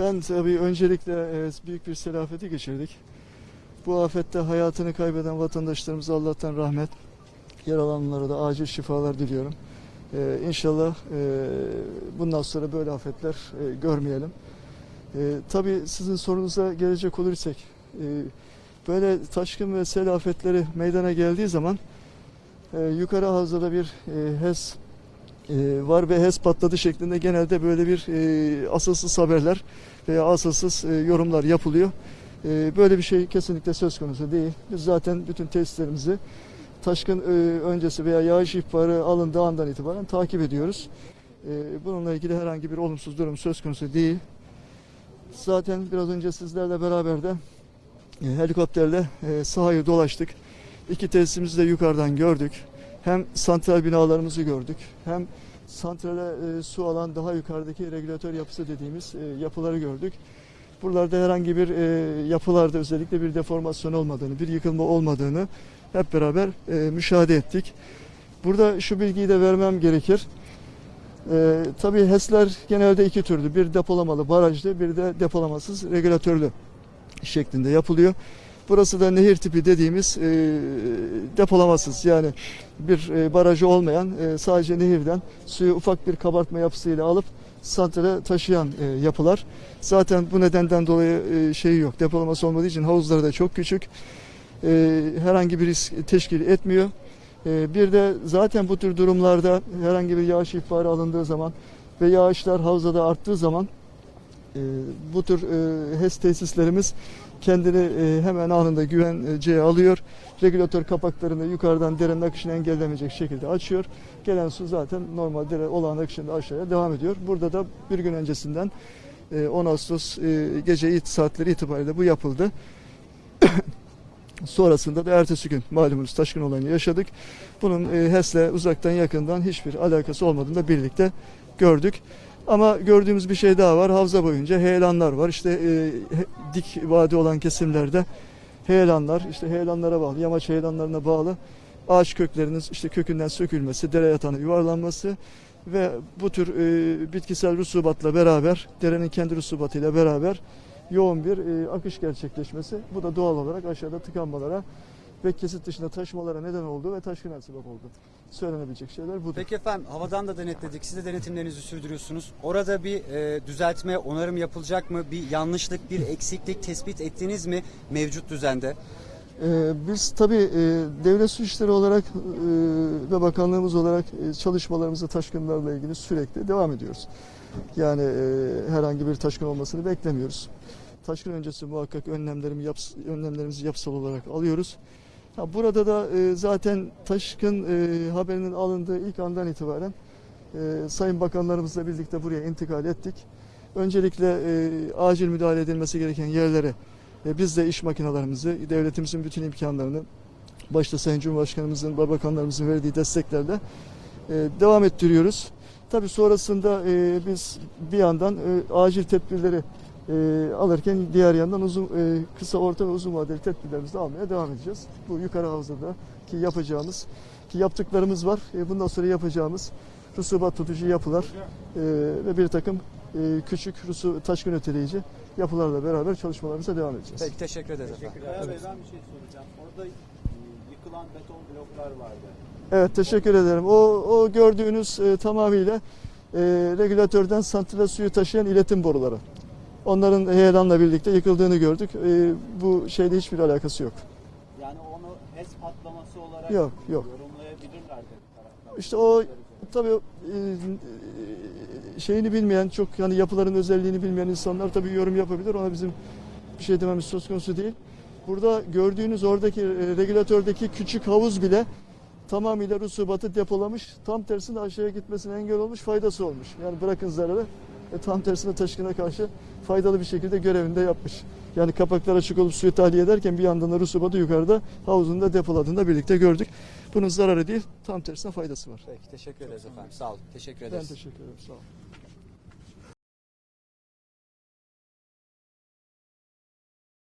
Ben tabii öncelikle e, büyük bir selafeti geçirdik. Bu afette hayatını kaybeden vatandaşlarımıza Allah'tan rahmet, yaralananlara da acil şifalar diliyorum. E, İnşallah e, bundan sonra böyle afetler e, görmeyelim. E, tabii sizin sorunuza gelecek olursak, e, böyle taşkın ve sel afetleri meydana geldiği zaman e, yukarı havzada bir e, HES var ve HES patladı şeklinde genelde böyle bir e, asılsız haberler veya asılsız e, yorumlar yapılıyor. E, böyle bir şey kesinlikle söz konusu değil. Biz zaten bütün testlerimizi taşkın e, öncesi veya yağış ihbarı alındığı andan itibaren takip ediyoruz. E, bununla ilgili herhangi bir olumsuz durum söz konusu değil. Zaten biraz önce sizlerle beraber de e, helikopterle e, sahayı dolaştık. İki tesisimizi de yukarıdan gördük. Hem santral binalarımızı gördük, hem santrale e, su alan daha yukarıdaki regülatör yapısı dediğimiz e, yapıları gördük. Buralarda herhangi bir e, yapılarda özellikle bir deformasyon olmadığını, bir yıkılma olmadığını hep beraber e, müşahede ettik. Burada şu bilgiyi de vermem gerekir. E, tabii HES'ler genelde iki türlü. Bir depolamalı barajlı, bir de depolamasız regülatörlü şeklinde yapılıyor. Burası da nehir tipi dediğimiz e, depolamasız yani bir e, barajı olmayan e, sadece nehirden suyu ufak bir kabartma yapısıyla alıp santrale taşıyan e, yapılar. Zaten bu nedenden dolayı e, şeyi yok. Depolaması olmadığı için havuzları da çok küçük. E, herhangi bir risk teşkil etmiyor. E, bir de zaten bu tür durumlarda herhangi bir yağış ihbarı alındığı zaman ve yağışlar havzada arttığı zaman bu tür e, HES tesislerimiz kendini e, hemen anında güvenceye alıyor. Regülatör kapaklarını yukarıdan derenin akışını engellemeyecek şekilde açıyor. Gelen su zaten normal dere olağan akışında aşağıya devam ediyor. Burada da bir gün öncesinden e, 10 Ağustos e, gece it saatleri itibariyle bu yapıldı. Sonrasında da ertesi gün malumunuz taşkın olayını yaşadık. Bunun HES'le uzaktan yakından hiçbir alakası olmadığını da birlikte gördük. Ama gördüğümüz bir şey daha var. Havza boyunca heyelanlar var. İşte e, dik vadi olan kesimlerde heyelanlar, işte heyelanlara bağlı, yamaç heyelanlarına bağlı ağaç köklerinin işte kökünden sökülmesi, dere yatağına yuvarlanması ve bu tür e, bitkisel rusubatla beraber, derenin kendi rusubatıyla beraber yoğun bir e, akış gerçekleşmesi. Bu da doğal olarak aşağıda tıkanmalara ve kesit dışında taşmalara neden oldu ve taşkına sebep oldu. Söylenebilecek şeyler budur. Peki efendim havadan da denetledik. Siz de denetimlerinizi sürdürüyorsunuz. Orada bir e, düzeltme, onarım yapılacak mı? Bir yanlışlık, bir eksiklik tespit ettiniz mi mevcut düzende? Ee, biz tabii e, devlet su işleri olarak e, ve bakanlığımız olarak e, çalışmalarımızı taşkınlarla ilgili sürekli devam ediyoruz. Yani e, herhangi bir taşkın olmasını beklemiyoruz. Taşkın öncesi muhakkak önlemlerimi yaps önlemlerimizi yapısal olarak alıyoruz. Ha, burada da e, zaten taşkın e, haberinin alındığı ilk andan itibaren e, sayın bakanlarımızla birlikte buraya intikal ettik. Öncelikle e, acil müdahale edilmesi gereken yerlere e, biz de iş makinelerimizi, devletimizin bütün imkanlarını, başta Sayın Cumhurbaşkanımızın bakanlarımızın verdiği desteklerle e, devam ettiriyoruz. Tabii sonrasında e, biz bir yandan e, acil tedbirleri e, alırken diğer yandan uzun e, kısa orta ve uzun vadeli tedbirlerimizi de almaya devam edeceğiz. Bu yukarı havzada ki yapacağımız ki yaptıklarımız var. E, bundan sonra yapacağımız rusubat tutucu yapılar e, ve bir takım e, küçük rusu taşkın öteleyici yapılarla beraber çalışmalarımıza devam edeceğiz. Peki teşekkür ederiz efendim. Kaya Bey ben bir şey soracağım. Orada e, yıkılan beton bloklar vardı. Evet teşekkür ederim. O, o gördüğünüz e, tamamıyla e, regülatörden santrale suyu taşıyan iletim boruları. Onların heyelanla birlikte yıkıldığını gördük. E, bu şeyle hiçbir alakası yok. Yani onu HES patlaması olarak Yok, yok. yorumlayabilirler. İşte o tabii e, e, şeyini bilmeyen, çok yani yapıların özelliğini bilmeyen insanlar tabii yorum yapabilir. Ona bizim bir şey dememiz söz konusu değil. Burada gördüğünüz oradaki e, regülatördeki küçük havuz bile tamamıyla rusubatı depolamış. Tam tersine aşağıya gitmesine engel olmuş, faydası olmuş. Yani bırakın zararı. E, tam tersine taşkına karşı faydalı bir şekilde görevini de yapmış. Yani kapaklar açık olup suyu tahliye ederken bir yandan da rusubatı yukarıda havuzunda depoladığını da birlikte gördük. Bunun zararı değil, tam tersine faydası var. Peki teşekkür ederiz efendim. Sağ olun. Teşekkür Ben ederiz. teşekkür ederim. Sağ olun.